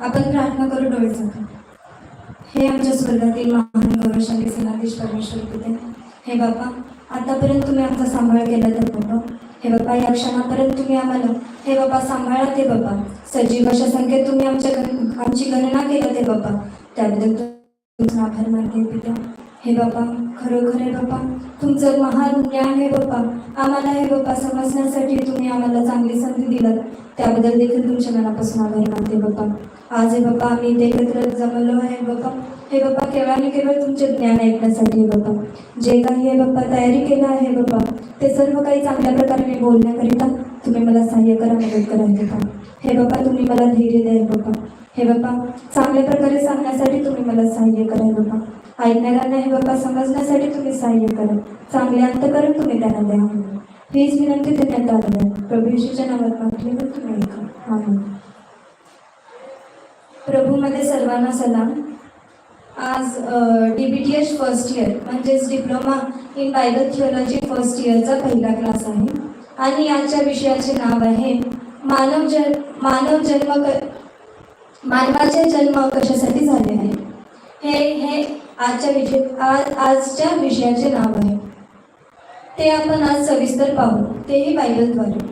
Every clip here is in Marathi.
आपण प्रार्थना करू डोळे जातो हे आमच्या स्वर्गातील महान गौरवशाली सेनाधीश परमेश्वर पिते हे बापा आतापर्यंत तुम्ही आमचा सांभाळ केला तर बाबा हे बापा या क्षणापर्यंत तुम्ही आम्हाला हे बाबा सांभाळा ते बाबा सजीव अशा संख्येत तुम्ही आमच्या आमची गणना केलं ते बाबा त्याबद्दल तुमचा आभार मानते पिता. हे बाबा खरोखर आहे बाबा तुमचं महान ज्ञान आहे बाबा. आम्हाला हे बाबा समजण्यासाठी तुम्ही आम्हाला चांगली संधी दिलात. त्याबद्दल देखील तुमच्या मनापासून आभार मानते बाबा. आज हे बाबा आम्ही इथे एकत्र जमलो आहे बाबा. हे बाबा केवळ आणि केवळ तुमचे ज्ञान ऐकण्यासाठी बाबा. जे काही हे बाबा तयारी केलं आहे बाबा ते सर्व काही चांगल्या प्रकारे मी बोलण्याकरिता तुम्ही मला सहाय्य करा मदत करा हे बाबा हे बाबा तुम्ही मला धैर्य द्या हे बाबा हे बाबा चांगल्या प्रकारे सांगण्यासाठी तुम्ही मला सहाय्य करा हे बाबा. ऐकणाऱ्यांना हे बाबा समजण्यासाठी तुम्ही सहाय्य करा. चांगले अंतकरण तुम्ही त्यांना द्या हीच विनंती देण्यात आली आहे प्रभू येशूच्या नावात मागली तर तुम्ही ऐका. आम्ही प्रभूमध्ये सर्वांना सलाम. आज D B T H first year म्हणजेच diploma in Bible theology first इयरचा पहिला क्लास आहे. आणि आजच्या विषयाचे नाव आहे मानव जन मानव जन्म क मानवाचे जन्म कशासाठी झाले आहे? हे हे आजच्या विषय आज आजच्या विषयाचे नाव आहे. ते आपण आज सविस्तर पाहू. तेही बायबलद्वारे.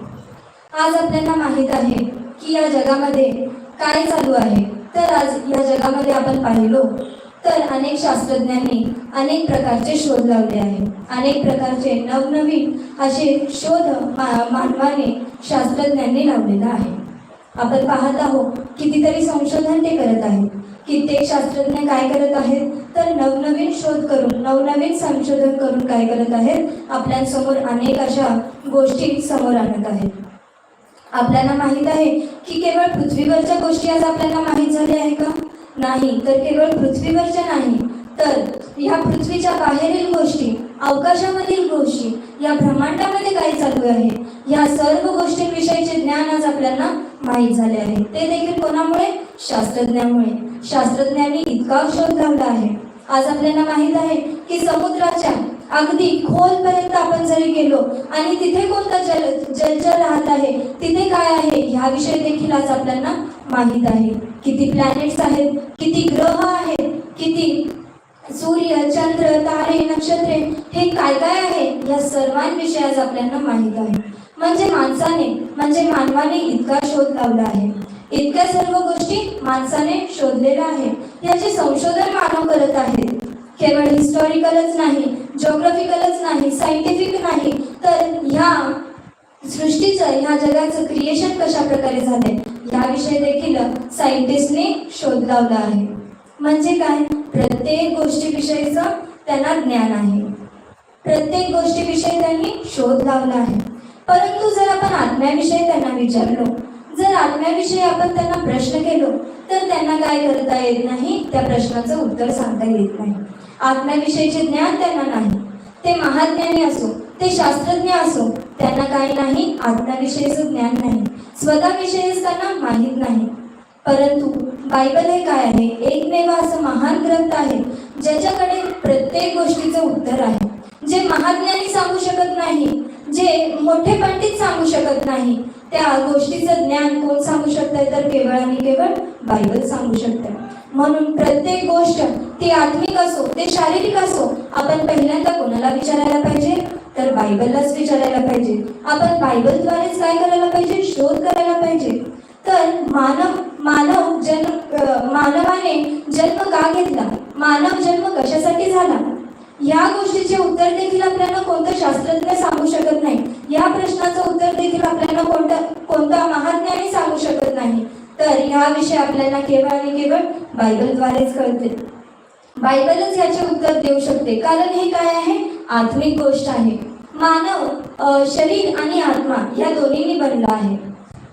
आज आपल्याला माहीत आहे की या जगामध्ये काय चालू आहे. तर आज या जगामध्ये आपण पाहिलो तर अनेक शास्त्रज्ञांनी अनेक प्रकारचे शोध लावले आहे अनेक प्रकारचे नवनवीन असे शोध मा- मानवाने शास्त्रज्ञांनी लावलेला आहे. आपण पाहत आहोत कितीतरी संशोधन ते करत आहेत. कित्येक शास्त्रज्ञ काय करत आहेत? तर नवनवीन शोध करून नवनवीन संशोधन करून काय करत आहेत? आपल्यासमोर अनेक अशा गोष्टी समोर आणत आहेत. आपल्याला माहीत आहे की केवळ पृथ्वीवरच्या गोष्टी आज आपल्याला माहीत झाल्या आहे का? नाही तर केवळ पृथ्वीवरच्या नाही तर ह्या पृथ्वीच्या बाहेरील गोष्टी अवकाशामधील गोष्टी या ब्रह्मांडामध्ये काय चालू आहे? या सर्व गोष्टींविषयीचे ज्ञान आज आपल्याला माहीत झाले आहे. ते देखील कोणामुळे? शास्त्रज्ञामुळे. शास्त्रज्ञांनी इतका शोध लावला आहे. आज आपल्याला माहीत आहे की समुद्राच्या अगदी खोलपर्यंत आपण जरी गेलो आणि तिथे कोणता जल जलचर राहत आहे तिथे काय आहे ह्याविषयी देखील आज आपल्याला माहीत आहे. किती प्लॅनेट्स आहेत किती ग्रह आहेत किती सूर्य चंद्र तारे नक्षत्रे हे काय काय आहे या सर्वांविषयी आज आपल्याला माहीत आहे. म्हणजे माणसाने म्हणजे मानवाने इतका शोध लावला आहे. इतक्या सर्व गोष्टी माणसाने शोधलेल्या आहे याचे संशोधन मानव करत आहेत केवळ हिस्टॉरिकलच नाही ज्योग्राफिकलच नाही सायंटिफिक नाही तर ह्या सृष्टीचं ह्या जगाचं क्रिएशन कशा प्रकारे झाले याविषयी देखील सायंटिस्टने शोध लावला आहे. म्हणजे काय? प्रत्येक गोष्टीविषयीचं त्यांना ज्ञान आहे. प्रत्येक गोष्टीविषयी त्यांनी शोध लावला आहे. परंतु जर आपण आत्म्याविषयी त्यांना विचारलो जर आत्म्याविषयी आपण त्यांना प्रश्न केलो तर त्यांना काय करता येत नाही? त्या प्रश्नाचं उत्तर सांगता येत नाही. आत्म्याविषयीचे ज्ञान त्यांना नाही. ते महाज्ञानी असो ते शास्त्रज्ञ असो त्यांना काही नाही आत्म्याविषयीचं ज्ञान नाही. स्वतःविषयीच त्यांना माहीत नाही. परंतु बायबल हे काय आहे? एकमेव असं महान ग्रंथ आहे ज्याच्याकडे प्रत्येक गोष्टीचं उत्तर आहे. जे महाज्ञानी सांगू शकत नाही जे मोठे पंडित सांगू शकत नाही त्या गोष्टीचं ज्ञान कोण सांगू शकतंय? तर केवळ आणि केवळ बायबल सांगू शकतंय. म्हणून प्रत्येक गोष्ट ती आत्मिक असो ते शारीरिक असो आपण पहिल्यांदा कोणाला विचारायला पाहिजे? तर बायबललाच विचारायला पाहिजे. आपण बायबलद्वारेच काय करायला पाहिजे? शोध करायला पाहिजे. तर मानव मानव जन्म मानवाने जन्म का घेतला? मानव जन्म कशासाठी झाला? या गोष्टीचे उत्तर देखील आपल्याला कोणतं शास्त्रज्ञ सांगू शकत नाही? या प्रश्नाचं उत्तर देखील आपल्याला कोणतं कोणता महाज्ञानी सांगू शकत नाही? तर याविषयी आपल्याला केवळ आणि केवळ बायबलद्वारेच कळते बायबलच याचे उत्तर देऊ शकते. कारण हे काय आहे? आत्मिक गोष्ट आहे. मानव शरीर आणि आत्मा या दोन्हींनी बनला आहे.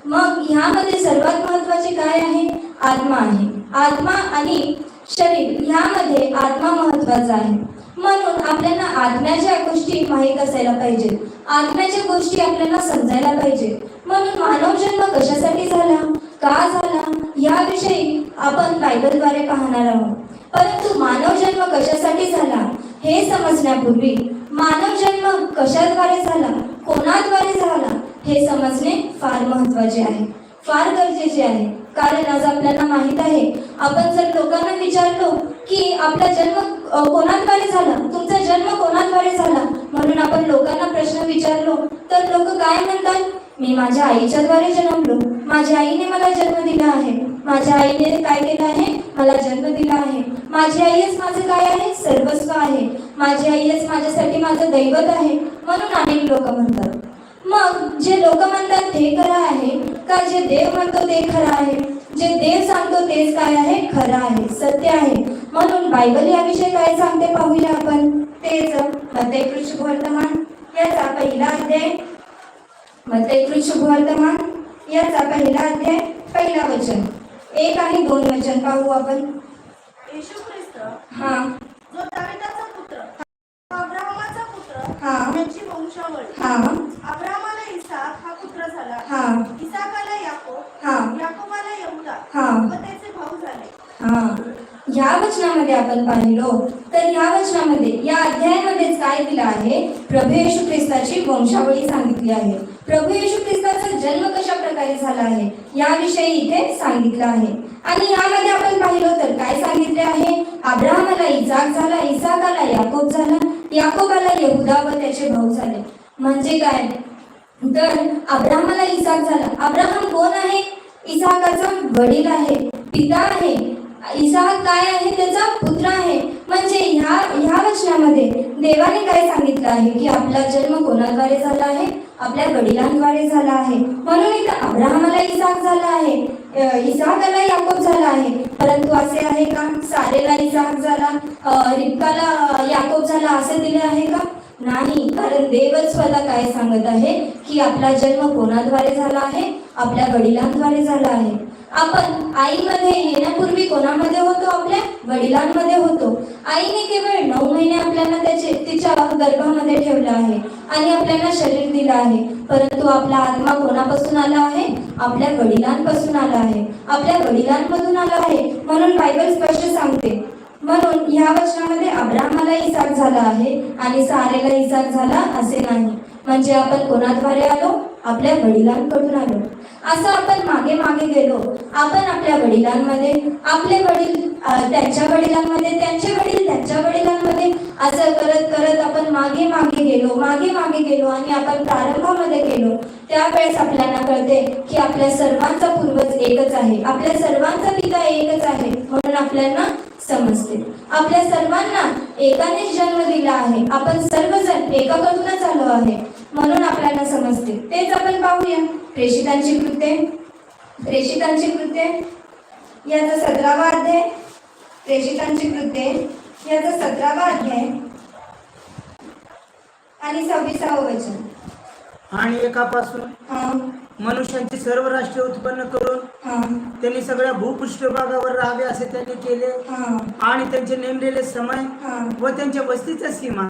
मग ह्यामध्ये सर्वात महत्त्वाचे काय आहे? आत्मा आहे. आत्मा आणि शरीर ह्यामध्ये आत्मा महत्त्वाचा आहे. म्हणून आपल्याला आत्म्याच्या गोष्टी माहीत असायला पाहिजे आत्म्याच्या गोष्टी आपल्याला समजायला पाहिजे म्हणून मानव जन्म कशासाठी झाला? का झाला? याविषयी आपण बायबलद्वारे पाहणार आहोत. परंतु मानव जन्म कशासाठी झाला? हे समजण्यापूर्वी मानव जन्म कशाद्वारे झाला? कोणाद्वारे झाला? हे समजणे फार महत्त्वाचे आहे. फार गरजेचे आहे. कारण आज आपल्याला माहीत आहे. आपण जर लोकांना विचारलो की आपला जन्म कोणाद्वारे झाला? तुमचा जन्म कोणाद्वारे झाला? म्हणून आपण लोकांना प्रश्न विचारलो. तर लोक काय म्हणतात? मी माझ्या आईच्याद्वारे जन्मलो. माझ्या आईने मला जन्म दिला आहे. माझ्या आईने काय केलं आहे? मला जन्म दिला आहे. माझी आईच माझं काय आहे? सर्वस्व आहे. माझी आईच माझ्यासाठी माझं दैवत आहे. म्हणून अनेक लोक म्हणतात. मग जे लोक म्हणतात ते खरं आहे का जे देव म्हणतो ते खरं आहे? जे देव सांगतो तेच काय आहे? खरं आहे सत्य आहे. म्हणून बायबल याविषयी काय सांगते पाहूया आपण? तेच मतेकृष वर्तमान याचा पहिला अध्याय. मतेकृष वर्तमान याचा पहिला अध्याय पहिला वचन. एक आणि दोन वचन पाहू आपण. येशू ख्रिस्त हा. जो दाविदाचा पुत्र अब्राहमाचा पुत्र हा. त्यांची वंशावळ. हा. अब्राहमाला इसाक हा पुत्र झाला. हा. इसाकाला याकोब. हा. याकोबाला यहुदा. हा. व त्याचे भाऊ झाले. हा. ह्या वचनामध्ये आपण पाहिलो तर या वचनामध्ये या अध्यायामध्येच काय दिलं आहे? प्रभू येशू ख्रिस्ताची वंशावळी सांगितली आहे. प्रभू येशू ख्रिस्ताचा जन्म कशा प्रकारे झाला आहे? याविषयी इथे सांगितलं आहे. आणि यामध्ये आपण पाहिलं तर काय सांगितले आहे? अब्राहमाला इजाक झाला इसाकाला याकोब झाला. याकोबाला यहुदा व त्याचे भाऊ झाले. म्हणजे काय? तर अब्राहमाला इसाक झाला. अब्राहम कोण आहे? इसाकाचा वडील आहे पिता आहे. इसाक काय आहे? त्याचा पुत्र आहे. म्हणजे ह्या ह्या वचनामध्ये देवाने काय सांगितलं आहे? की आपला जन्म कोणाद्वारे झाला आहे? आपल्या वडिलांद्वारे झाला आहे. म्हणून इथं अब्राहमाला इसाक झाला आहे. इसाकाला याकोब झाला आहे. परंतु असे आहे का? सारेला इसाक झाला. अ, रिबकाला याकोब झाला. असे दिले आहे का? नाही. कारण देवच स्वतः काय सांगत आहे? की आपला जन्म कोणाद्वारे झाला आहे? आपल्या वडिलांद्वारे झाला आहे. आपण आईमध्ये येण्यापूर्वी कोणामध्ये होतो? आपल्या वडिलांमध्ये होतो. आईने केवळ नऊ महिने आपल्याला त्याचे तिच्या गर्भामध्ये ठेवलं आहे आणि आपल्याला शरीर दिलं आहे. परंतु आपला आत्मा कोणापासून आला आहे? आपल्या वडिलांपासून आला आहे. आपल्या वडिलांमधून आला आहे. म्हणून बायबल स्पष्ट सांगते. म्हणून ह्या वचनामध्ये अब्राहमाला इसाक झाला आहे आणि सारेला इसाक झाला असे नाही. म्हणजे आपण कोणाद्वारे आलो? आपल्या वडिलांकडून आलो. असं आपण मागे मागे गेलो. आपण आपल्या वडिलांमध्ये आपले वडील त्यांच्या वडिलांमध्ये त्यांचे वडील त्यांच्या वडिलांमध्ये असं करत करत आपण मागे मागे गेलो मागे मागे गेलो आणि आपण प्रारंभामध्ये गेलो. त्यावेळेस आपल्याला कळते की आपल्या सर्वांचा पूर्वज एकच आहे. आपल्या सर्वांचा पिता एकच आहे. म्हणून आपल्याला समजते. आपल्या सर्वांना एकानेच जन्म दिला आहे. आपण सर्वजण एकाकडूनच आलो आहे. म्हणून आपल्याला समजते. तेच आपण पाहूया. प्रेषितांची कृत्ये. प्रेषितांची कृत्ये. याचा सतरावा अध्याय. प्रेषितांची कृत्ये. याचा सतरावा अध्याय. आणि सव्वीसावं वचन. आणि एकापासून? हा. मनुष्यांची सर्व राष्ट्रे उत्पन्न करून त्यांनी सगळ्या भूपृष्ठभागावर राहावे असे त्यांनी केले. आणि त्यांचे नेमलेले समय व त्यांच्या वस्तीच्या सीमा.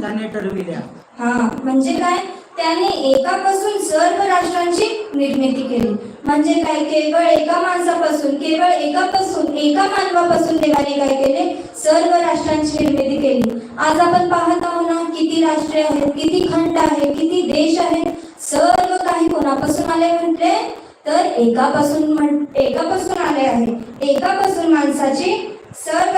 त्याने ठरविल्या. हा. म्हणजे काय? त्याने एकापासून सर्व राष्ट्रांची निर्मिती केली. म्हणजे काय? केवळ एका माणसापासून केवळ एकापासून एका मानवापासून देवाने काय केले? सर्व राष्ट्रांची निर्मिती केली. आज आपण पाहत आहोत ना किती राष्ट्रे आहेत किती खंड आहेत किती देश आहेत. सर्व काही कोणापासून आले म्हटले? तर एकापासून म्हण एकापासून आले आहे. एकापासून माणसाची सर्व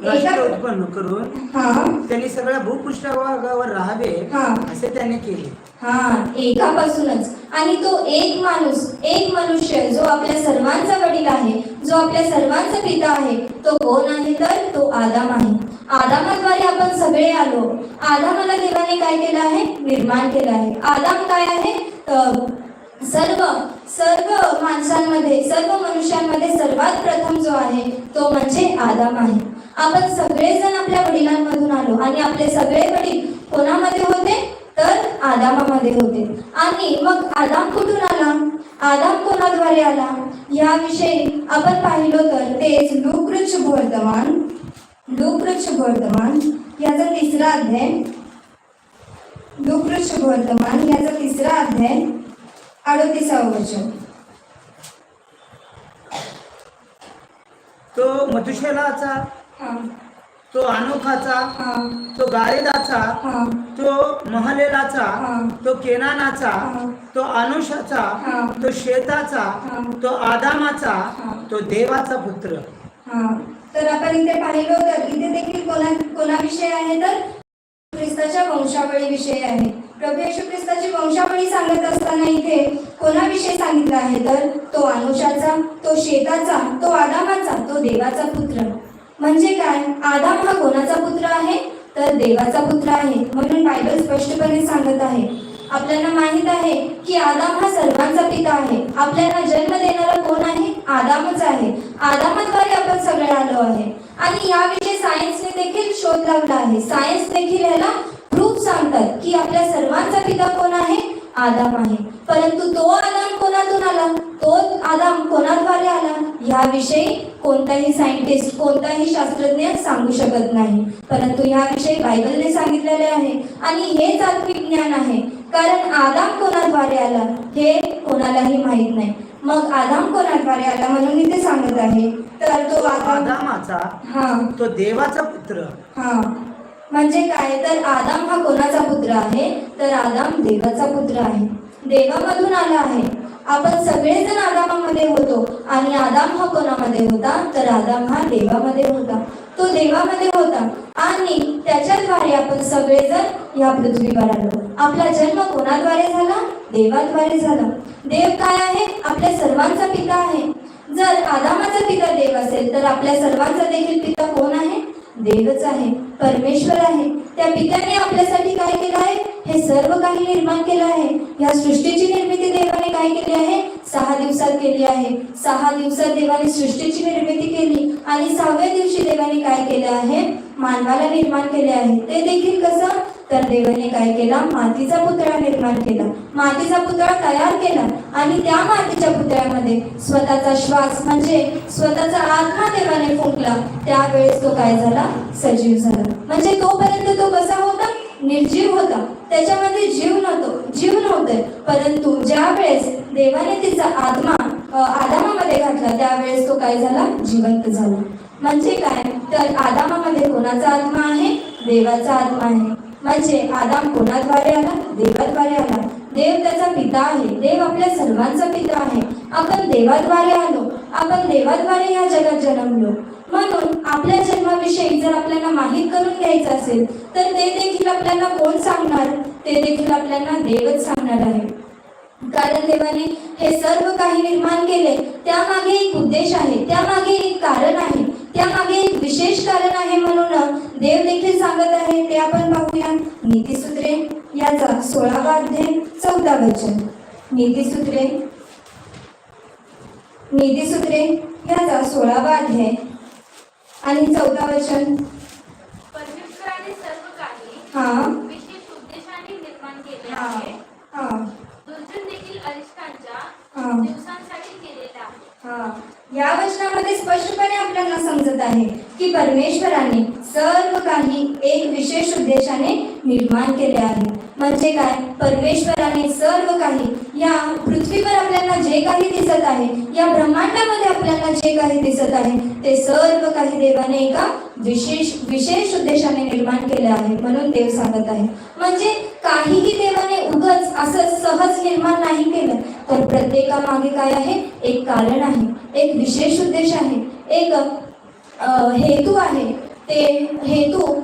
उत्पन्न करून हा. त्यांनी सगळ्या भूपृष्ठभागावर राहावे हा. असे त्याने केले. हा. एकापासूनच. आणि तो एक माणूस एक मनुष्य जो आपल्या सर्वांचा वडील आहे जो आपल्या सर्वांचा पिता आहे तो कोण आहे तर तो आदाम आहे. आदामाद्वारे आपण सगळे आलो. आदामाला देवाने काय केलं आहे? निर्माण केलं आहे. आदाम काय आहे? सर्व सर्व माणसांमध्ये सर्व मनुष्यांमध्ये सर्वात प्रथम जो आहे तो म्हणजे आदाम आहे. आपण सगळेजण आपल्या वडिलांमधून आलो आणि आपले सगळे वडील कोणामध्ये होते? तर आदामामध्ये होते. आणि मग आदाम कुठून आला? आदाम कोणाद्वारे आला? याविषयी आपण पाहिलो तर तेच लुकृच वर्धमान लुकृच वर्धमान याचा तिसरा अध्याय. लुकृच वर्धमान याचा तिसरा अध्याय अडोतीसावं वचन. तो मधुशेलाचा तो अनोखाचा तो गारेदाचा तो महलेलाचा. तो केनानाचा. तो अनुषाचा. तो शेताचा. तो आदामाचा. तो देवाचा पुत्र तर आपण इथे पाहिलो तर इथे देखील कोणा कोणाविषयी आहे तर ख्रिस्ताच्या वंशावळीविषयी आहे प्रभू येशू ख्रिस्ताची वंशावळी सांगत असताना इथे कोणाविषयी सांगितलं आहे तर तो अनुषाचा तो शेताचा तो आदामाचा तो देवाचा पुत्र म्हणजे काय? आदाम हा कोणाचा पुत्र आहे? तर देवाचा पुत्र आहे. म्हणून बायबल स्पष्टपणे सांगत आहे. आपल्याला माहीत आहे की आदाम हा सर्वांचा पिता आहे. आपल्याला जन्म देणारा कोण आहे? आदामच आहे. आदामाद्वारे आपण सगळे आलो आहे. आणि याविषयी सायन्सने देखील शोध लावला आहे. सायन्स देखील याला प्रूफ सांगतात की आपल्या सर्वांचा पिता कोण आहे? आदाम आहे. परंतु तो आदाम कोणातून आला? तो आदाम कोणाद्वारे आला? याविषयी कोणताही सायंटिस्ट कोणताही शास्त्रज्ञ सांगू शकत नाही. परंतु याविषयी बायबलने सांगितलेले आहे. आणि हेच आत्मिक ज्ञान आहे. कारण आदाम कोणाद्वारे आला हे कोणालाही माहीत नाही. मग आदाम कोणाद्वारे आला म्हणून इथे सांगत आहे. तर तो आदाम आदामाचा हा. तो देवाचा पुत्र. हा. म्हणजे काय? तर आदाम हा कोणाचा पुत्र आहे? तर आदाम देवाचा पुत्र आहे. देवामधून आला आहे. आपण सगळेजण आदामामध्ये होतो आणि आदाम हा कोणामध्ये होता? तर आदाम हा देवामध्ये होता. तो देवामध्ये होता. आणि त्याच्याद्वारे आपण सगळेजण या पृथ्वीवर आलो. आपला जन्म कोणाद्वारे झाला? देवाद्वारे झाला. देव काय आहे? आपल्या सर्वांचा पिता आहे. जर आदामाचा पिता देव असेल तर आपल्या सर्वांचा देखील पिता कोण आहे? देवच आहे परमेश्वर आहे. त्या पित्याने आपल्यासाठी काय केलं आहे? हे सर्व काही निर्माण केलं आहे. या सृष्टीची निर्मिती देवाने काय केली आहे? सहा दिवसात केली आहे. सहा दिवसात देवाने सृष्टीची निर्मिती केली आणि सहाव्या दिवशी देवाने काय केलं आहे? मानवाला निर्माण केले आहे. ते देखील कसं? तर देवाने काय केला? मातीचा पुतळा निर्माण केला. मातीचा पुतळा तयार केला आणि त्या मातीच्या पुतळ्यामध्ये स्वतःचा श्वास म्हणजे स्वतःचा आत्मा देवाने फुंकला. त्यावेळेस तो काय झाला? सजीव झाला. म्हणजे तोपर्यंत तो कसा होता? निर्जीव होता. त्याच्यामध्ये जीव नव्हतो. जीव नव्हते. परंतु ज्या वेळेस देवाने तिचा आत्मा आदामामध्ये घातला त्यावेळेस तो काय झाला? जिवंत झाला. म्हणजे काय? तर आदामामध्ये कोणाचा आत्मा आहे? देवाचा आत्मा आहे. म्हणजे आदाम कोणाद्वारे आला? देवाद्वारे आला. देव त्याचा पिता आहे. देव आपल्या सर्वांचा पिता आहे. आपण देवाद्वारे आलो. आपण देवाद्वारे या जगात जन्मलो. म्हणून आपल्या जन्माविषयी जर आपल्याला माहीत करून घ्यायचं असेल तर ते देखील आपल्याला कोण सांगणार? ते देखील आपल्याला देवच सांगणार आहे. कारण देवाने हे सर्व काही निर्माण केले. त्यामागे एक उद्देश आहे त्यामागे एक कारण आहे त्यामागे एक विशेष कारण आहे म्हणून देव देखील सांगत आहे ते आपण पाहूया. नीतिसूत्रे याचा सोळावा अध्याय चौदा वचन. नीतिसूत्रे नीतिसूत्रे याचा सोळावा अध्याय आणि चौदा वचन. परमेश्वराने सर्व काही हा. हा आहे हा दुर्जन देखील अरिष्टांच्या हा. दिवसांसाठी केलेले आहे हा या वचनामध्ये स्पष्टपणे आपल्याला समजत आहे की परमेश्वराने सर्व काही एक विशेष उद्देशाने निर्माण केले आहे. म्हणजे काय? परमेश्वराने सर्व काही या पृथ्वीवर आपल्याला जे काही दिसत आहे या ब्रह्मांडामध्ये आपल्याला जे काही दिसत आहे ते सर्व काही देवाने एका विशेष विशेष उद्देशाने निर्माण केले आहे म्हणून देव सांगत आहे. म्हणजे काहीही देवाने उगच असं सहज निर्माण नाही केलं तर प्रत्येकामागे काय आहे? एक कारण आहे. एक विशेष उद्देश आहे. एक हेतू आहे. ते हेतू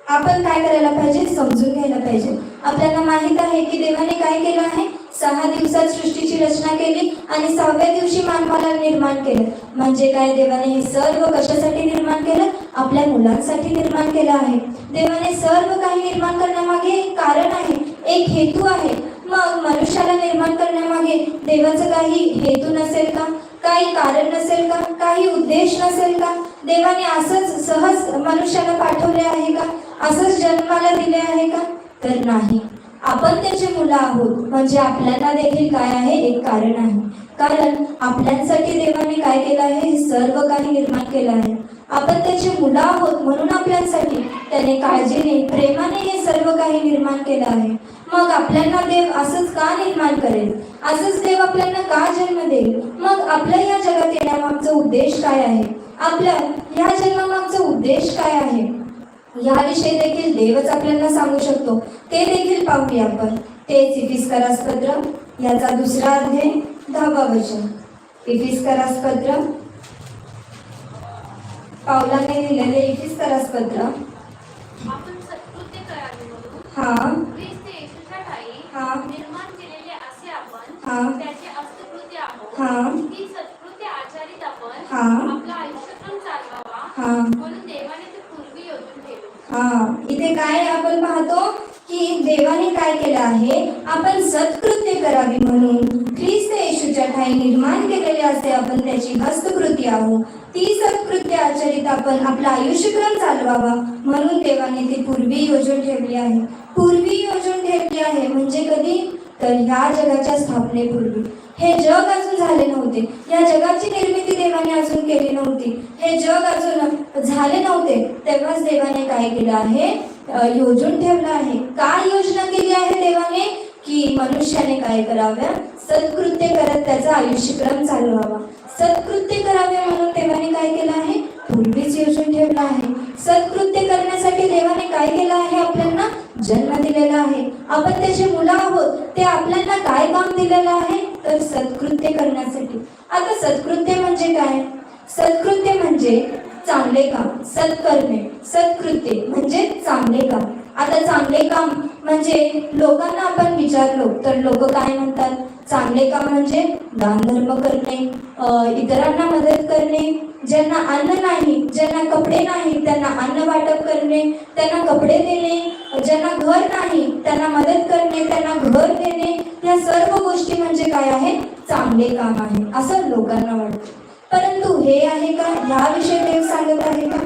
आपण काय करायला पाहिजे? समजून घ्यायला पाहिजे. आपल्याला माहीत आहे की देवाने काय केलं आहे? सहा दिवसात सृष्टीची रचना केली आणि सहाव्या दिवशी मानवाला निर्माण केलं. म्हणजे काय? देवाने हे सर्व कशासाठी निर्माण केलं? आपल्या मुलांसाठी निर्माण केलं आहे. देवाने सर्व काही निर्माण करण्यामागे एक कारण आहे एक हेतू आहे. मग मनुष्याला निर्माण करण्यामागे देवाचं काही हेतू नसेल का? काही कारण नसेल का? काही उद्देश नसेल का? देवाने असंच सहज मनुष्याला पाठवले आहे का? असंच जन्माला दिले आहे का? तर नाही. आपण त्याची मुलं आहोत. म्हणजे आपल्याला देखील काय आहे? एक कारण आहे. कारण आपल्यासाठी देवाने काय केलं आहे? हे सर्व काही निर्माण केलं आहे. आपण त्याची मुलं आहोत म्हणून आपल्यासाठी त्याने काळजीने प्रेमाने हे सर्व काही निर्माण केलं आहे. मग आपल्याला देव असंच का निर्माण करेल? असंच देव आपल्याला का जन्म देईल? मग आपल्या या जगात येण्यामागचा उद्देश काय आहे? आपल्या ह्या जन्मामागचा उद्देश काय आहे? याविषयी देखील देवच आपल्याला सांगू शकतो. ते देखील पाहूया आपण. तेच इफिस्करास पत्र याचा दुसरा अध्याय दहावा वचन. इफिस्करास पत्र. पावलाने लिहिलेले इफिस्करास पत्र. आपण सत्कृत्य करावे म्हणून. हा ख्रिस्त येशूच्या ठायी हा. निर्माण केलेले असे आपण. त्याचे हस्तकृत्य आहोत हा. ही सत्कृत्य आचारित आपण. आपला आयुष्यक्रम चालवावा. म्हणून देवाने ते पूर्वी योजून ठेवले हा इथे काय आपण पाहतो की देवाने काय केलं आहे आपण सत्कृत्य करावी म्हणून ख्रिस्त येशूच्या ठाई निर्माण केलेले असे आपण त्याची हस्तकृती आहोत ती सत्कृत्य आचरित आपण आपला आयुष्यक्रम चालवावा म्हणून देवाने ती पूर्वी योजून ठेवली आहे पूर्वी योजून ठेवली आहे म्हणजे कधी तर ह्या जगाच्या स्थापनेपूर्वी हे जग अजून झाले नव्हते या जगाची निर्मिती देवाने अजून केली नव्हती हे जग अजून झाले नव्हते तेव्हाच देवाने काय केलं आहे अ, योजून ठेवलं आहे. काय योजना केली आहे देवाने? की मनुष्याने काय कराव्या सत्कृत्य करत त्याचा आयुष्यक्रम चालवावा. सत्कृत्य करावे म्हणून देवाने काय केलं आहे? पूर्वीच योजून ठेवलं आहे. सत्कृत्य करण्यासाठी देवाने काय केलं आहे? आपल्याला जन्म दिलेला आहे. आपण त्याचे मुलं आहोत. ते आपल्याला काय काम दिलेलं आहे? तर सत्कृत्य करण्यासाठी. आता सत्कृत्य म्हणजे काय? सत्कृत्य म्हणजे चांगले काम सत्कर्मे सत्कृत्य म्हणजे चांगले काम. आता चांगले काम म्हणजे लोकांना आपण विचारलो तर लोक काय म्हणतात? चांगले काम म्हणजे दान धर्म करणे इतरांना मदत करणे ज्यांना अन्न नाही ज्यांना कपडे नाही त्यांना अन्न वाटप करणे त्यांना कपडे देणे ज्यांना घर नाही त्यांना मदत करणे त्यांना घर देणे या सर्व गोष्टी म्हणजे काय आहे चांगले काम आहे असं लोकांना वाटतं. परंतु हे आहे का? ह्याविषयी देव सांगत आहे का?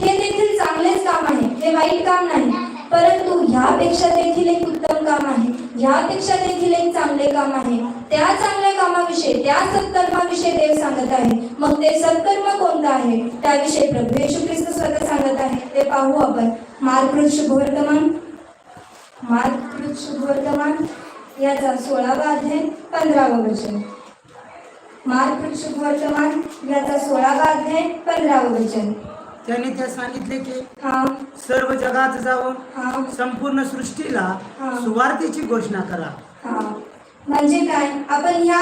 हे देखील चांगलेच काम आहे. हे वाईट काम नाही. परंतु ह्यापेक्षा देखील एक उत्तम काम आहे. ह्यापेक्षा देखील एक चांगले काम आहे. त्या चांगल्या कामाविषयी त्या सत्कर्माविषयी देव सांगत आहे. मग ते सत्कर्म कोणतं आहे? त्याविषयी प्रभू येशू ख्रिस्त स्वतः सांगत आहे. ते पाहू आपण. मार्कृत शुभवर्तमान मार्कृत शुभवर्तमान याचा सोळावा अध्याय पंधरावा वचन. मार्कृत शुभवर्तमान याचा सोळावा अध्याय पंधरावं वचन त्याने ते सांगितले की हा. सर्व जगात जाऊन संपूर्ण सृष्टीला हा. सुवार्थेची घोषणा करा. हा. म्हणजे काय? आपण ह्या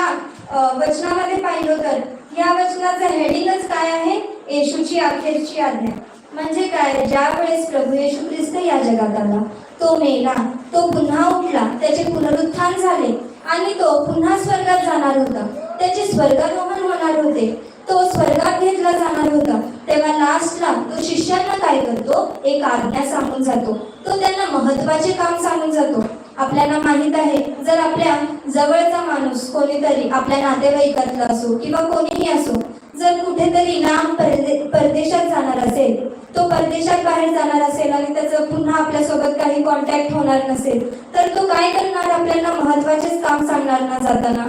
अ, वचनामध्ये पाहिलं तर या वचनाचं हेडिंगच काय आहे? येशूची अखेरची आज्ञा. म्हणजे काय? ज्या वेळेस प्रभू येशू ख्रिस्त या जगात आला तो मेला तो पुन्हा उठला त्याचे पुनरुत्थान झाले आणि तो पुन्हा स्वर्गात जाणार होता. त्याचे स्वर्गारोहण होणार होते. तो स्वर्गात घेतला जाणार होता. तेव्हा लास्टला तो शिष्यांना काय करतो? एक आज्ञा सांगून जातो. तो त्यांना महत्त्वाचे काम सांगून जातो. आपल्याला माहीत आहे जर आपल्या जवळचा माणूस कोणीतरी आपल्या नातेवाईकातला असो किंवा कोणीही असो जर कुठेतरी लांब परदे परदेशात जाणार असेल तो परदेशात बाहेर जाणार असेल आणि त्याचं पुन्हा आपल्यासोबत काही कॉन्टॅक्ट होणार नसेल तर तो काय करणार? आपल्याला महत्वाचेच काम सांगणार ना जाताना?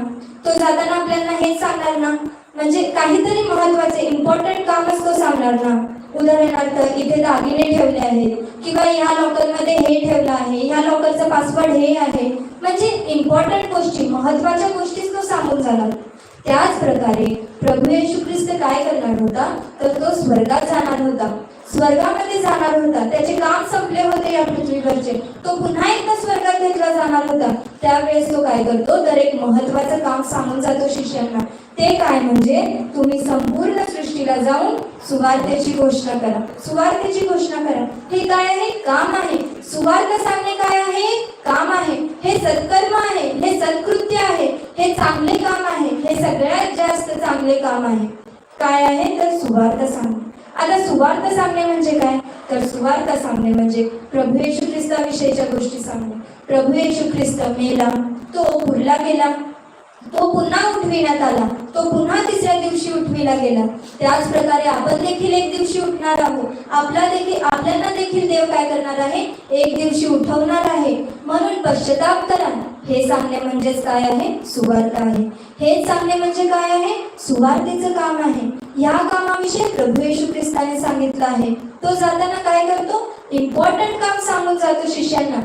तो जाताना आपल्याला हेच सांगणार ना? म्हणजे काहीतरी महत्त्वाचे इम्पॉर्टंट कामच तो सांगणार ना? उदाहरणार्थ इथे दागिने ठेवले आहेत. किंवा ह्या लॉकरमध्ये हे ठेवलं आहे ह्या लॉकरचं पासवर्ड हे आहे. म्हणजे इम्पॉर्टंट गोष्टी महत्त्वाच्या गोष्टीच तो सांगून जाणार त्याच प्रकारे प्रभू येशू ख्रिस्त काय करणार होता? तर तो स्वर्गात जाणार होता. स्वर्गामध्ये जाणार होता. त्याचे काम संपले होते या पृथ्वीवरचे. तो पुन्हा एकदा स्वर्गात घेतला जाणार होता. त्यावेळेस तो काय करतो? तर एक महत्वाचं काम सांगून जातो शिष्यांना. ते काय म्हणजे? तुम्ही संपूर्ण सृष्टीला जाऊन सुवार्थेची घोषणा करा. सुवार्थेची घोषणा करा. हे काय आहे? काम आहे. सुवार्थ सांगणे काय आहे? काम आहे. हे सत्कर्म आहे. हे सत्कृत्य आहे. हे चांगले काम आहे. हे सगळ्यात जास्त चांगले काम आहे. काय आहे? तर सुवार्थ सांगणे. आता सुवार्थ सांगणे म्हणजे काय? तर सुवार्थ सांगणे म्हणजे प्रभू येशू ख्रिस्ताविषयीच्या गोष्टी सांगणे. प्रभू येशू ख्रिस्त मेला तो पुरला गेला. तो पुन्हा उठविण्यात आला. तो पुन्हा तिसऱ्या दिवशी उठविला गेला. त्याच प्रकारे आपण देखील एक दिवशी उठणार आहोत. आपला देखील आपल्याला देखील देव काय करणार आहे? एक दिवशी उठवणार आहे. म्हणून पश्चाताप करा. हे सांगणे म्हणजेच काय आहे? सुवार्थ आहे. हे सांगणे म्हणजे काय आहे? सुवार्थेचं काम आहे. या कामाविषयी प्रभू येशू ख्रिस्ताने सांगितलं आहे. तो जाताना काय करतो? इम्पॉर्टंट काम सांगून जातो शिष्यांना.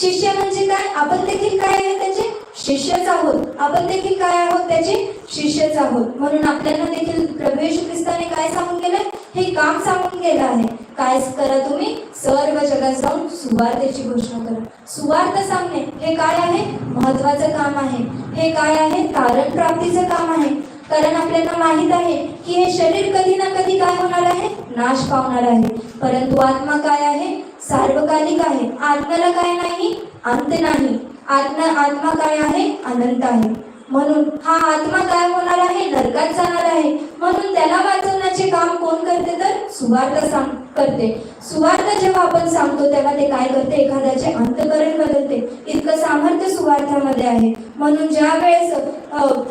शिष्य म्हणजे काय? आपण देखील काय आहे त्याचे? शिष्यच आहोत. आपण देखील काय आहोत त्याचे? शिष्यच आहोत. म्हणून आपल्याला देखील प्रभू येशू ख्रिस्ताने काय सांगून गेलंय? हे काम सांगून गेलं आहे. काय करा तुम्ही? सर्व जगात जाऊन सुवार्थेची घोषणा करा. सुवार्थ सांगणे हे काय आहे? महत्वाचं काम आहे. हे काय आहे? तारण प्राप्तीचं काम आहे. कारण आपल्याला माहीत आहे की हे शरीर कधी ना कधी काय होणार आहे? नाश पावणार आहे. परंतु आत्मा काय आहे? सार्वकालिक आहे. आत्म्याला काय नाही? अंत नाही. आत्मा आत्मा काय आहे? अनंत आहे. म्हणून हा आत्मा काय होणार आहे? नरकात जाणार आहे. म्हणून त्याला वाचवण्याचे काम कोण करते तर? सुवार्थ सांग करते. सुवार्थ जेव्हा आपण सांगतो तेव्हा ते काय करते? एखाद्याचे अंतकरण बदलते. इतकं सामर्थ्य सुवार्थामध्ये आहे. म्हणून ज्या वेळेस अं,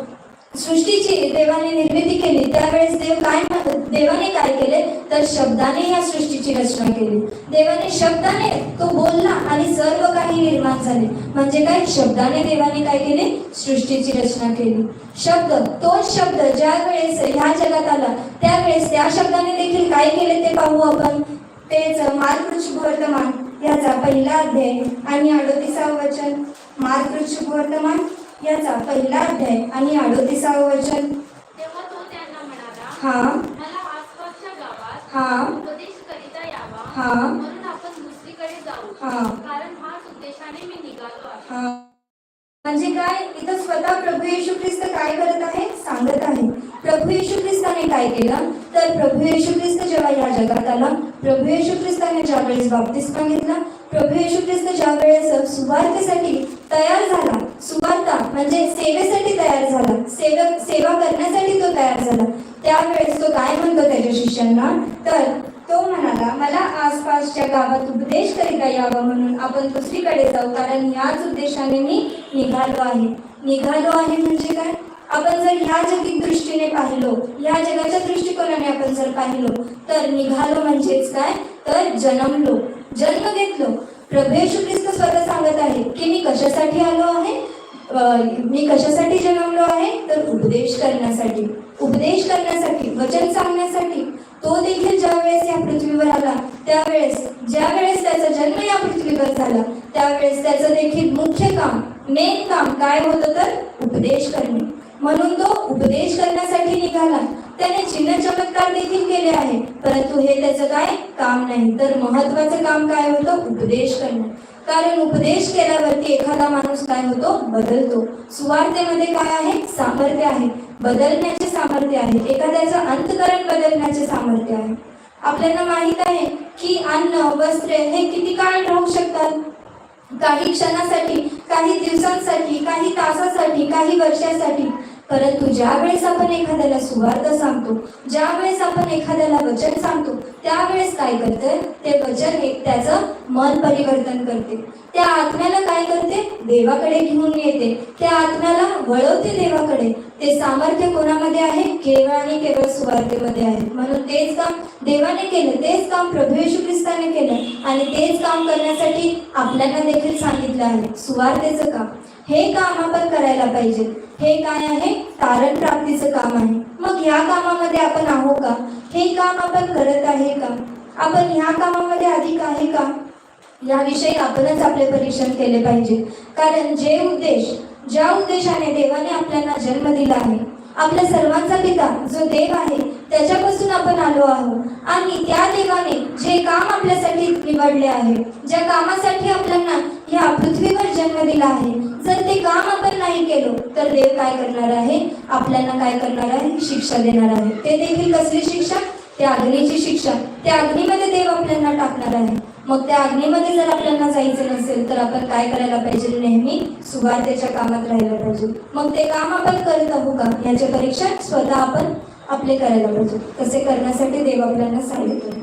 सृष्टीची देवाने निर्मिती केली त्यावेळेस देव काय देवाने काय केले? तर शब्दाने या सृष्टीची रचना केली. देवाने शब्दाने तो बोलला आणि सर्व काही निर्माण झाले. म्हणजे काय? शब्दाने देवाने काय केले? सृष्टीची रचना केली. शब्द तोच शब्द ज्या वेळेस ह्या जगात आला त्यावेळेस त्या शब्दाने देखील काय केले ते पाहू आपण? तेच मार्गृष वर्तमान याचा पहिला अध्याय आणि अडोतीसावं वचन. मार्गृष वर्तमान याचा पहिला अध्याय आणि अडोतीसावं वचन. तेव्हा तो त्यांना म्हणाला हा. मला आसपासच्या गावात हा. उपदेश करिता यावा हा. म्हणून आपण दुसरीकडे जाऊ. हा. कारण हाच उद्देशाने मी निघालो आहे. हा. म्हणजे काय? इथं स्वतः प्रभू येशू ख्रिस्त काय करत आहे? सांगत आहे. प्रभू येशू ख्रिस्ताने काय केलं? तर प्रभू येशू ख्रिस्त जेव्हा या जगात आला प्रभू येशू ख्रिस्ताने ज्या वेळेस बाप्तिस्मा घेतला प्रभू येशू ख्रिस्त ज्या वेळेस सुवार्थेसाठी तयार झाला. सुवार्ता म्हणजे सेवेसाठी तयार झाला. सेवक सेवा करण्यासाठी तो तयार झाला. त्यावेळेस तो काय म्हणतो त्याच्या शिष्यांना? तर तो म्हणाला मला आसपासच्या गावात उपदेश करीता यावा म्हणून आपण दुसरीकडे जाऊ. कारण याच उद्देशाने मी निघालो आहे. निघालो आहे म्हणजे काय? आपण जर ह्या जगिक दृष्टीने पाहिलो या जगाच्या दृष्टिकोनाने आपण जर पाहिलो तर निघालो म्हणजेच काय? तर जन्मलो. जन्म घेतलो. प्रभू येशू ख्रिस्त स्वतः सांगत आहे की मी कशासाठी आलो आहे? मी कशासाठी जन्मलो आहे? तर उपदेश करण्यासाठी. उपदेश करण्यासाठी वचन सांगण्यासाठी. तो देखील ज्या वेळेस या पृथ्वीवर आला त्यावेळेस ज्या वेळेस त्याचा जन्म या पृथ्वीवर झाला त्यावेळेस त्याचं देखील मुख्य काम मेन काम काय होतं तर? उपदेश करणे. म्हणून तो उपदेश करण्यासाठी निघाला. त्याने चिन्ह चमत्कार देखील केले आहे. परंतु हे त्याचं काय? काम नाही. तर महत्वाचं काम काय होतं? उपदेश करणे. कारण उपदेश केल्यावरती एखादा माणूस काय होतो? बदलतो. सुवार्थेमध्ये काय आहे? सामर्थ्य आहे. बदलण्याचे सामर्थ्य आहे. एखाद्याचं अंतकरण बदलण्याचे सामर्थ्य आहे. आपल्याला माहीत आहे की अन्न वस्त्रे हे किती काळ राहू शकतात? काही क्षणासाठी काही दिवसांसाठी काही तासासाठी काही वर्षासाठी. परंतु ज्या वेळेस आपण एखाद्याला सुवार्थ सांगतो ज्या वेळेस आपण एखाद्याला वचन सांगतो त्यावेळेस काय करते? ते वचन एक त्याचं मन परिवर्तन करते. त्या आत्म्याला काय करते? देवाकडे घेऊन येते. त्या आत्म्याला वळवते देवाकडे. ते सामर्थ्य कोणामध्ये आहे? केवळ आणि केवळ सुवार्थेमध्ये आहे. म्हणून तेच काम देवाने केलं तेच काम प्रभू येशू ख्रिस्ताने केलं आणि तेच काम करण्यासाठी आपल्याला देखील सांगितलं आहे. सुवार्थेचं काम. हे काम आपण करायला पाहिजे. हे काय आहे? तारण प्राप्तीचं काम आहे. मग ह्या कामामध्ये आपण आहो का? हे काम आपण करत आहे का? आपण ह्या कामामध्ये अधिक आहे का? याविषयी आपणच आपले परीक्षण केले पाहिजे. कारण जे उद्देश ज्या उद्देशाने देवाने आपल्याला जन्म दिला आहे आपल्या सर्वांचा पिता जो देव आहे त्याच्यापासून आपण आलो आहोत. आणि त्या देवाने जे काम आपल्यासाठी निवडले आहे ज्या कामासाठी आपल्याला ह्या पृथ्वीवर जन्म दिला आहे जर ते काम आपण नाही केलो तर देव काय करणार आहे? आपल्याला काय करणार आहे? शिक्षा देणार आहे. ते देखील कसली शिक्षा? त्या अग्नीची शिक्षा. त्या अग्नीमध्ये देव आपल्याला टाकणार आहे. मग त्या अग्नीमध्ये जर आपल्याला जायचं नसेल तर आपण काय करायला पाहिजे? नेहमी सुवार्थेच्या कामात राहायला पाहिजे. मग ते काम आपण करत आहोत का? याचे परीक्षा स्वतः आपण आपले करायला पाहिजे. तसे करण्यासाठी देव आपल्याला सांगितलं